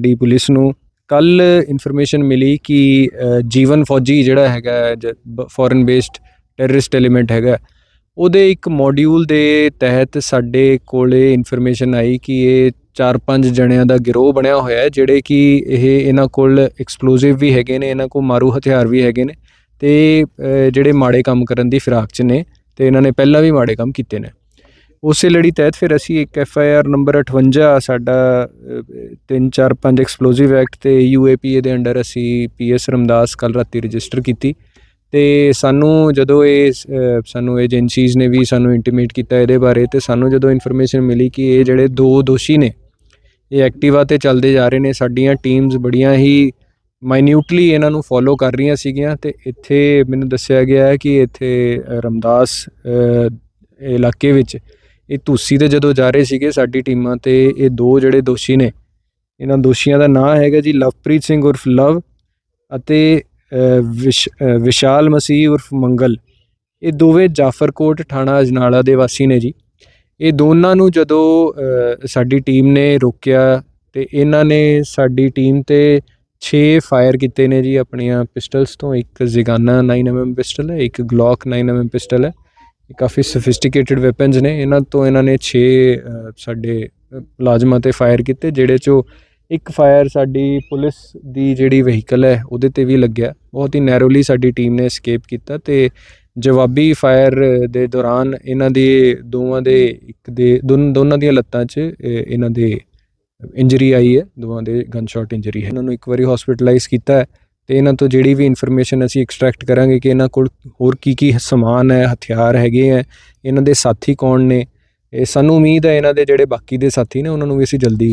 D police ਨੂੰ ਕੱਲ information ਮਿਲੀ ਕਿ ਜੀਵਨ ਫੌਜੀ ਜਿਹੜਾ ਹੈਗਾ ਫੋਰਨ ਬੇਸਡ ਟੈਰਰਿਸਟ ਐਲੀਮੈਂਟ ਹੈਗਾ ਉਹਦੇ ਇੱਕ ਮੋਡਿਊਲ ਦੇ ਤਹਿਤ ਸਾਡੇ ਕੋਲੇ ਇਨਫੋਰਮੇਸ਼ਨ ਆਈ ਕਿ ਇਹ 4-5 ਜਣਿਆਂ ਦਾ ਗਿਰੋਹ ਬਣਿਆ ਹੋਇਆ ਹੈ, ਜਿਹੜੇ ਕਿ ਇਹ ਇਹਨਾਂ ਕੋਲ ਐਕਸਪਲੋਸਿਵ ਵੀ ਹੈਗੇ ਨੇ, ਇਹਨਾਂ ਕੋਲ ਮਾਰੂ ਹਥਿਆਰ ਵੀ ਹੈਗੇ ਨੇ ਤੇ ਜਿਹੜੇ ਮਾੜੇ ਕੰਮ ਕਰਨ ਦੀ ਫਿਰਾਕ 'ਚ ਨੇ ਤੇ ਇਹਨਾਂ ਨੇ ਪਹਿਲਾਂ ਵੀ ਮਾੜੇ ਕੰਮ ਕੀਤੇ ਨੇ। ਉਸੇ ਲੜੀ ਤਹਿਤ ਫਿਰ ਅਸੀਂ ਇੱਕ ਐਫ ਆਈ ਆਰ ਨੰਬਰ 58 ਸਾਡਾ 345 ਐਕਸਪਲੋਸਿਵ ਐਕਟ ਤੇ ਏ ਦੇ ਅੰਡਰ ਅਸੀਂ ਪੀ ਪੀਐਸ ਰਮਦਾਸ ਕੱਲ ਰਾਤੀ ਰਜਿਸਟਰ ਕੀਤੀ ਤੇ ਸਾਨੂੰ ਜਦੋਂ ਇਹ ਸਾਨੂੰ ਏਜੰਸੀਜ਼ ਨੇ ਵੀ ਸਾਨੂੰ ਇੰਟੀਮੇਟ ਕੀਤਾ ਇਹਦੇ ਬਾਰੇ ਤੇ ਸਾਨੂੰ ਜਦੋਂ ਇਨਫੋਰਮੇਸ਼ਨ ਮਿਲੀ ਕਿ ਇਹ ਜਿਹੜੇ ਦੋ ਦੋਸ਼ੀ ਨੇ, ਇਹ ਐਕਟਿਵਾ ਤੇ ਚੱਲਦੇ ਜਾ ਰਹੇ ਨੇ, ਸਾਡੀਆਂ ਟੀਮਸ ਬੜੀਆਂ ਹੀ ਮਾਈਨਿਊਟਲੀ ਇਹਨਾਂ ਨੂੰ ਫੋਲੋ ਕਰ ਰਹੀਆਂ ਸੀਗੀਆਂ ਤੇ ਇੱਥੇ ਮੈਨੂੰ ਦੱਸਿਆ ਗਿਆ ਹੈ ਕਿ ਇੱਥੇ ਰਮਦਾਸ ਇਲਾਕੇ ਵਿੱਚ ਇਹ ਤੁਸੀਂ ਤੇ ਜਦੋਂ ਜਾ ਰਹੇ ਸੀਗੇ ਸਾਡੀ ਟੀਮਾਂ ਤੇ, ਇਹ ਦੋ ਜਿਹੜੇ ਦੋਸ਼ੀ ਨੇ, ਇਹਨਾਂ ਦੋਸ਼ੀਆਂ ਦਾ ਨਾਮ ਹੈਗਾ ਜੀ ਲਵਪ੍ਰੀਤ ਸਿੰਘ ਉਰਫ ਲਵ ਅਤੇ ਵਿਸ਼ ਵਿਸ਼ਾਲ ਮਸੀਹ ਉਰਫ ਮੰਗਲ। ਇਹ ਦੋਵੇਂ ਜਾਫਰਕੋਟ ਥਾਣਾ ਅਜਨਾਲਾ ਦੇ ਵਾਸੀ ਨੇ ਜੀ। ਇਹ ਦੋਨਾਂ ਨੂੰ ਜਦੋਂ ਸਾਡੀ ਟੀਮ ਨੇ ਰੋਕਿਆ ਤੇ ਇਹਨਾਂ ਨੇ ਸਾਡੀ ਟੀਮ ਤੇ 6 ਫਾਇਰ ਕੀਤੇ ਨੇ ਜੀ ਆਪਣੀਆਂ ਪਿਸਟਲਸ ਤੋਂ। ਇੱਕ ਜ਼ਿਗਾਨਾ 9mm ਪਿਸਟਲ ਹੈ, ਇੱਕ ਗਲੌਕ 9mm ਪਿਸਟਲ ਹੈ। ਇਹ ਕਾਫੀ ਸੋਫਿਸਟੀਕੇਟਿਡ ਵੈਪਨਸ ਨੇ। ਇਹਨਾਂ ਤੋਂ ਇਹਨਾਂ ਨੇ 6 ਸਾਡੇ ਮੁਲਾਜ਼ਮਾਂ ਤੇ ਫਾਇਰ ਕੀਤੇ, ਜਿਹੜੇ ਚੋਂ ਇੱਕ ਫਾਇਰ ਸਾਡੀ ਪੁਲਿਸ ਦੀ ਜਿਹੜੀ ਵਹੀਕਲ ਹੈ, ਉਹਦੇ ਤੇ ਵੀ ਲੱਗਿਆ। ਬਹੁਤ ਹੀ ਨੈਰੋਲੀ ਸਾਡੀ ਟੀਮ ਨੇ escape ਕੀਤਾ ਤੇ ਜਵਾਬੀ ਫਾਇਰ ਦੇ ਦੌਰਾਨ ਇਹਨਾਂ ਦੇ ਦੋਵਾਂ ਦੇ ਇੱਕ ਦੇ, ਦੋਨ- ਦੋਨਾਂ ਦੀਆਂ ਲੱਤਾਂ 'ਚ ਇਹਨਾਂ ਦੇ ਇੰਜਰੀ ਆਈ ਹੈ। ਦੋਵਾਂ ਦੇ ਗਨ ਸ਼ਾਟ ਇੰਜਰੀ ਹੈ। ਇਹਨਾਂ ਨੂੰ ਇੱਕ ਵਾਰੀ ਹਸਪੀਟਲਾਈਜ਼ ਕੀਤਾ ਹੈ। ਤੇ ਇਹਨਾਂ ਤੋਂ ਜਿਹੜੀ ਵੀ ਇਨਫੋਰਮੇਸ਼ਨ ਅਸੀਂ ਐਕਸਟ੍ਰੈਕਟ ਕਰਾਂਗੇ ਕਿ ਇਹਨਾਂ ਕੋਲ ਹੋਰ ਕੀ ਕੀ ਸਮਾਨ ਹੈ, ਹਥਿਆਰ ਹੈਗੇ ਹੈ, ਇਹਨਾਂ ਦੇ ਸਾਥੀ ਕੌਣ ਨੇ, ਇਹ ਸਾਨੂੰ ਉਮੀਦ ਹੈ ਇਹਨਾਂ ਦੇ ਜਿਹੜੇ ਬਾਕੀ ਦੇ ਸਾਥੀ ਨੇ, ਉਹਨਾਂ ਨੂੰ ਵੀ ਅਸੀਂ ਜਲਦੀ